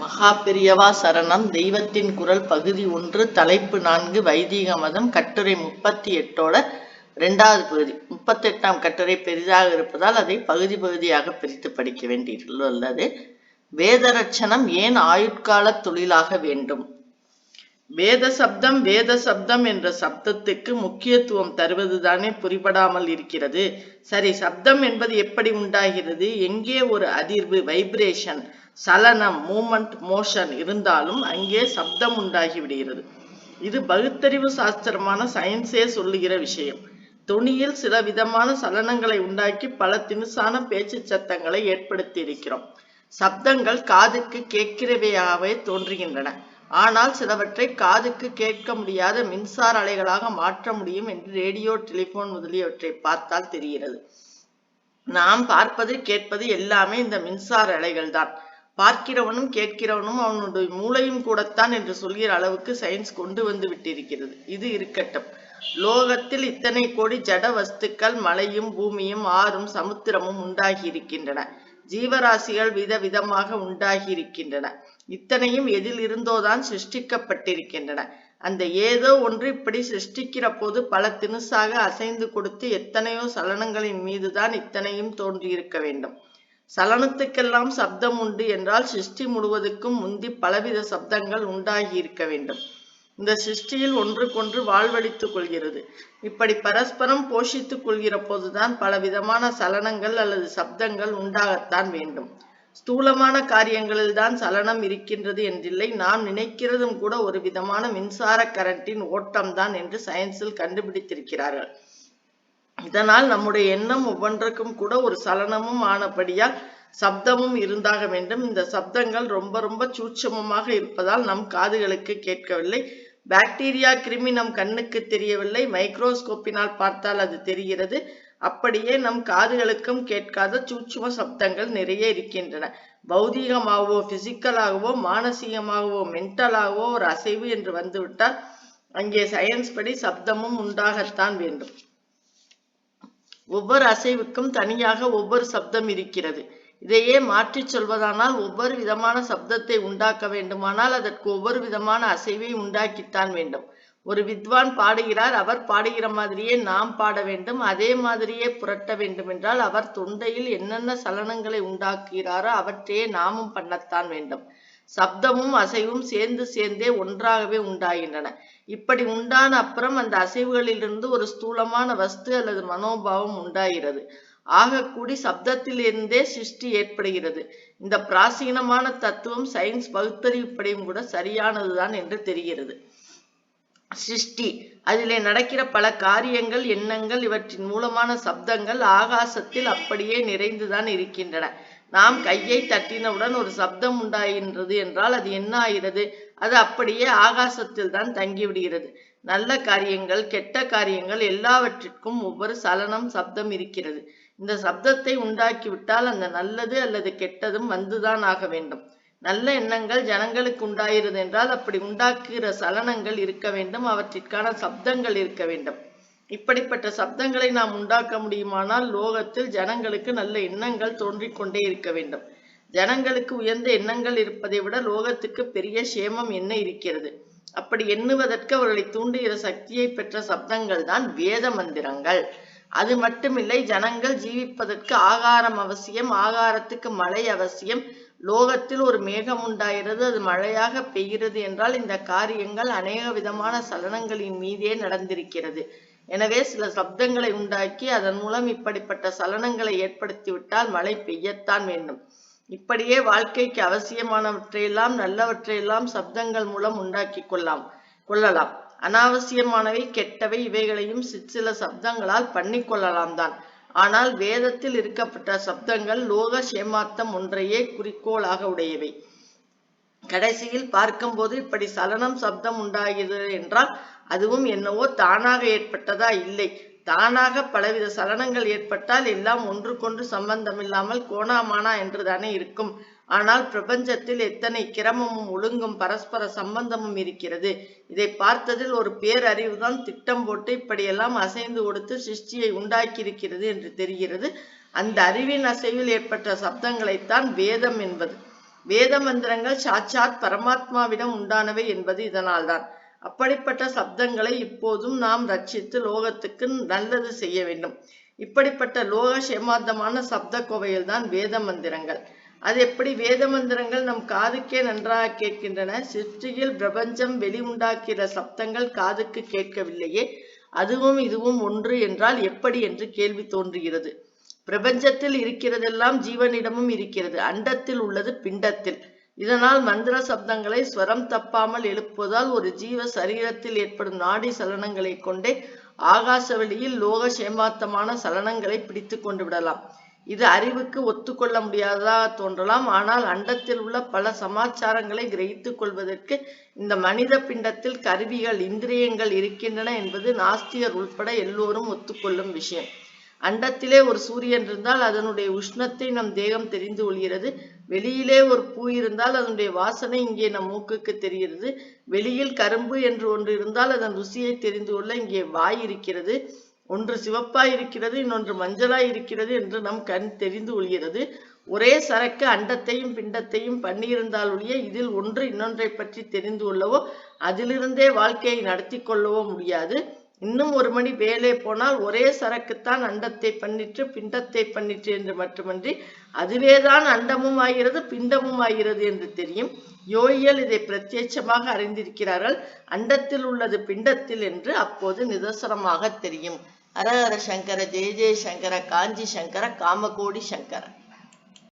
மகா பெரியவா சரணம். தெய்வத்தின் குரல் பகுதி ஒன்று தலைப்பு நான்கு வைதீக மதம் கட்டுரை முப்பத்தி எட்டோட இரண்டாவது பகுதி. முப்பத்தெட்டாம் கட்டுரை பெரிதாக இருப்பதால் அதை பகுதி பகுதியாக பிரித்து படிக்க வேண்டியுள்ளது வேதரட்சணம் ஏன் ஆயுட்கால தொழிலாக வேண்டும்? வேத சப்தம் வேத சப்தம் என்ற சப்தத்துக்கு முக்கியத்துவம் தருவதுதானே புரிபடாமல் இருக்கிறது. சரி சப்தம் என்பது எப்படி உண்டாகிறது? எங்கே ஒரு அதிர்வு வைப்ரேஷன் சலனம் மூமெண்ட் மோஷன் இருந்தாலும் அங்கே சப்தம் உண்டாகி விடுகிறது. இது பகுத்தறிவு சாஸ்திரமான சயின்ஸே சொல்லுகிற விஷயம். துணியில் சில விதமான சலனங்களை உண்டாக்கி பல தினுசான பேச்சு சத்தங்களை ஏற்படுத்தி இருக்கிறோம் சப்தங்கள் காதுக்கு கேட்கிறவையாகவே தோன்றுகின்றன. ஆனால் சிலவற்றை காதுக்கு கேட்க முடியாத மின்சார அலைகளாக மாற்ற முடியும் என்று ரேடியோ டெலிபோன் முதலியவற்றை பார்த்தால் தெரிகிறது. நாம் பார்ப்பது கேட்பது எல்லாமே இந்த மின்சார அலைகள் தான் பார்க்கிறவனும் கேட்கிறவனும் அவனுடைய மூளையும் கூடத்தான் என்று சொல்கிற அளவுக்கு சயின்ஸ் கொண்டு வந்து விட்டிருக்கிறது. இது இருக்கட்டும். லோகத்தில் இத்தனை கோடி ஜட வஸ்துக்கள் மலையும் பூமியும் ஆறும் சமுத்திரமும் உண்டாகி இருக்கின்றன ஜீவராசிகள் விதவிதமாக உண்டாகி இருக்கின்றன இத்தனையும் எதில் இருந்தோதான் சிருஷ்டிக்கப்பட்டிருக்கின்றன. அந்த ஏதோ ஒன்று இப்படி சிருஷ்டிக்கிற போது பல தினுசாக அசைந்து கொடுத்து எத்தனையோ சலனங்களின் மீதுதான் இத்தனையும் தோன்றியிருக்க வேண்டும். சலனத்துக்கெல்லாம் சப்தம் உண்டு என்றால் சிருஷ்டி முழுவதுக்கும் முந்தி பலவித சப்தங்கள் உண்டாகி இருக்க வேண்டும். இந்த சிருஷ்டியில் ஒன்றுக்கொன்று வாழ்வழித்துக் கொள்கிறது. இப்படி பரஸ்பரம் போஷித்துக் கொள்கிற போதுதான் பலவிதமான சலனங்கள் அல்லது சப்தங்கள் உண்டாகத்தான் வேண்டும். ஸ்தூலமான காரியங்களில் தான் சலனம் இருக்கின்றது என்றில்லை. நாம் நினைக்கிறதும் கூட ஒரு விதமான மின்சார கரண்டின் ஓட்டம்தான் என்று சயின்ஸில் கண்டுபிடித்திருக்கிறார்கள். இதனால் நம்முடைய எண்ணம் ஒவ்வொன்றுக்கும் கூட ஒரு சலனமும் ஆனபடியால் சப்தமும் இருந்தாக வேண்டும். இந்த சப்தங்கள் ரொம்ப ரொம்ப சூட்சமமாக இருப்பதால் நம் காதுகளுக்கு கேட்கவில்லை. பாக்டீரியா கிருமி நம் கண்ணுக்கு தெரியவில்லை. மைக்ரோஸ்கோப்பினால் பார்த்தால் அது தெரிகிறது. அப்படியே நம் காதுகளுக்கும் கேட்காத சூட்சும சப்தங்கள் நிறைய இருக்கின்றன. பௌதீகமாகவோ பிசிக்கலாகவோ மானசீகமாகவோ மென்டலாகவோ ஒரு அசைவு என்று வந்துவிட்டால் அங்கே சயின்ஸ் படி சப்தமும் உண்டாகத்தான் வேண்டும். ஒவ்வொரு அசைவுக்கும் தனியாக ஒவ்வொரு சப்தம் இருக்கிறது. இதையே மாற்றிச் சொல்வதானால் ஒவ்வொரு விதமான சப்தத்தை உண்டாக்க வேண்டுமானால் அதற்கு ஒவ்வொரு விதமான அசைவை உண்டாக்கித்தான் வேண்டும். ஒரு வித்வான் பாடுகிறார் அவர் பாடுகிற மாதிரியே நாம் பாட வேண்டும் அதே மாதிரியே புரட்ட வேண்டும் என்றால் அவர் தொண்டையில் என்னென்ன சலனங்களை உண்டாக்குகிறாரோ அவற்றையே நாமும் பண்ணத்தான் வேண்டும். சப்தமும் அசைவும் சேர்ந்து சேர்ந்தே ஒன்றாகவே உண்டாகின்றன. இப்படி உண்டான அப்புறம் அந்த அசைவுகளிலிருந்து ஒரு ஸ்தூலமான வஸ்து அல்லது மனோபாவம் உண்டாகிறது. ஆகக்கூடி சப்தத்திலிருந்தே சிருஷ்டி ஏற்படுகிறது. இந்த பிராசீனமான தத்துவம் சயின்ஸ் பகுத்தறிவுப்படியும் கூட சரியானதுதான் என்று தெரிகிறது. சிருஷ்டி அதிலே நடக்கிற பல காரியங்கள் எண்ணங்கள் இவற்றின் மூலமான சப்தங்கள் ஆகாசத்தில் அப்படியே நிறைந்துதான் இருக்கின்றன. நாம் கையை தட்டினவுடன் ஒரு சப்தம் உண்டாகின்றது என்றால் அது என்ன ஆகிறது? அது அப்படியே ஆகாசத்தில் தான் தங்கிவிடுகிறது. நல்ல காரியங்கள் கெட்ட காரியங்கள் எல்லாவற்றிற்கும் ஒவ்வொரு சலனம் சப்தம் இருக்கிறது. இந்த சப்தத்தை உண்டாக்கிவிட்டால் அந்த நல்லது அல்லது கெட்டதும் வந்துதான் ஆக வேண்டும். நல்ல எண்ணங்கள் ஜனங்களுக்கு உண்டாகிறது என்றால் அப்படி உண்டாக்குகிற சலனங்கள் இருக்க வேண்டும். அவற்றிற்கான சப்தங்கள் இருக்க வேண்டும். இப்படிப்பட்ட சப்தங்களை நாம் உண்டாக்க முடியுமானால் லோகத்தில் ஜனங்களுக்கு நல்ல எண்ணங்கள் தோன்றிக் கொண்டே இருக்க வேண்டும். ஜனங்களுக்கு உயர்ந்த எண்ணங்கள் இருப்பதை விட லோகத்துக்கு பெரிய சேமம் என்ன இருக்கிறது? அப்படி எண்ணுவதற்கு அவர்களை தூண்டுகிற சக்தியை பெற்ற சப்தங்கள் தான் வேத மந்திரங்கள். அது மட்டுமில்லை ஜனங்கள் ஜீவிப்பதற்கு ஆகாரம் அவசியம் ஆகாரத்துக்கு மழை அவசியம். லோகத்தில் ஒரு மேகம் உண்டாகிறது அது மழையாக பெய்கிறது என்றால் இந்த காரியங்கள் அநேக விதமான சலனங்களின் மீதே நடந்திருக்கிறது. எனவே சில சப்தங்களை உண்டாக்கி அதன் மூலம் இப்படிப்பட்ட சலனங்களை ஏற்படுத்திவிட்டால் மழை பெய்யத்தான் வேண்டும். இப்படியே வாழ்க்கைக்கு அவசியமானவற்றையெல்லாம் நல்லவற்றையெல்லாம் சப்தங்கள் மூலம் உண்டாக்கி கொள்ளலாம் கொள்ளலாம். அனாவசியமானவை கெட்டவை இவைகளையும் சிற்சில சப்தங்களால் பண்ணி கொள்ளலாம் தான். ஆனால் வேதத்தில் இருக்கப்பட்ட சப்தங்கள் லோக சேமாத்தம் ஒன்றையே குறிக்கோளாக உடையவை. கடைசியில் பார்க்கும்போது இப்படி சலனம் சப்தம் உண்டாகிறது என்றால் அதுவும் என்னவோ தானாக ஏற்பட்டதா? இல்லை. தானாக பலவித சலனங்கள் ஏற்பட்டால் எல்லாம் ஒன்றுக்கொன்று சம்பந்தமில்லாமல் கோணாமானா என்றுதானே இருக்கும். ஆனால் பிரபஞ்சத்தில் எத்தனை கிரமமும் ஒழுங்கும் பரஸ்பர சம்பந்தமும் இருக்கிறது. இதை பார்த்ததில் ஒரு பேரறிவுதான் திட்டம் போட்டு இப்படியெல்லாம் அசைந்து கொடுத்து சிருஷ்டியை உண்டாக்கியிருக்கிறது என்று தெரிகிறது. அந்த அறிவின் அசைவில் ஏற்பட்ட சப்தங்களைத்தான் வேதம் என்பது. வேத மந்திரங்கள் சாட்சாத் பரமாத்மாவிடம் உண்டானவை என்பது இதனால்தான். அப்படிப்பட்ட சப்தங்களை இப்போதும் நாம் ரட்சித்து லோகத்துக்கு நல்லது செய்ய வேண்டும். இப்படிப்பட்ட லோக சேமாந்தமான சப்த கோவையில் தான் வேத மந்திரங்கள். அது எப்படி வேத மந்திரங்கள் நம் காதுக்கே நன்றாக கேட்கின்றன? சிருஷ்டியில் பிரபஞ்சம் வெளியுண்டாக்கிற சப்தங்கள் காதுக்கு கேட்கவில்லையே. அதுவும் இதுவும் ஒன்று என்றால் எப்படி என்று கேள்வி தோன்றுகிறது. பிரபஞ்சத்தில் இருக்கிறதெல்லாம் ஜீவனிடமும் இருக்கிறது. அண்டத்தில் உள்ளது பிண்டத்தில். இதனால் மந்திர சப்தங்களை ஸ்வரம் தப்பாமல் எழுப்புவதால் ஒரு ஜீவ சரீரத்தில் ஏற்படும் நாடி சலனங்களை கொண்டே ஆகாச வெளியில் லோக சேமாத்தமான சலனங்களை பிடித்து கொண்டு விடலாம். இது அறிவுக்கு ஒத்துக்கொள்ள முடியாததாக தோன்றலாம். ஆனால் அண்டத்தில் உள்ள பல சமாச்சாரங்களை கிரகித்துக் கொள்வதற்கு இந்த மனித பிண்டத்தில் கருவிகள் இந்திரியங்கள் இருக்கின்றன என்பது நாஸ்தியர் உள்பட எல்லோரும் ஒத்துக்கொள்ளும் விஷயம். அண்டத்திலே ஒரு சூரியன் இருந்தால் அதனுடைய உஷ்ணத்தை நம் தேகம் தெரிந்து கொள்கிறது. வெளியிலே ஒரு பூ இருந்தால் அதனுடைய வாசனை இங்கே நம் மூக்குக்கு தெரிகிறது. வெளியில் கரும்பு என்று ஒன்று இருந்தால் அதன் ருசியை தெரிந்து கொள்ள இங்கே வாய் இருக்கிறது. ஒன்று சிவப்பாய் இருக்கிறது இன்னொன்று மஞ்சளாய் இருக்கிறது என்று நம் கண் தெரிந்து கொள்கிறது. ஒரே சரக்கு அண்டத்தையும் பிண்டத்தையும் பண்ணியிருந்தால் ஒழிய இதில் ஒன்று இன்னொன்றை பற்றி தெரிந்து கொள்ளவோ அதிலிருந்தே வாழ்க்கையை நடத்தி கொள்ளவோ முடியாது. இன்னும் ஒரு மணி வேலை போனால் ஒரே சரக்குத்தான் அண்டத்தை பண்ணிற்று பிண்டத்தை பண்ணிற்று என்று மட்டுமன்றி அதுவேதான் அண்டமும் ஆகிறது பிண்டமும் ஆகிறது என்று தெரியும். யோகியல் இதை பிரத்யட்சமாக அறிந்திருக்கிறார்கள். அண்டத்தில் உள்ளது பிண்டத்தில் என்று அப்போது நிதர்சனமாக தெரியும். ஹரஹர சங்கர ஜெய ஜெய சங்கர காஞ்சி சங்கர காமகோடி சங்கர.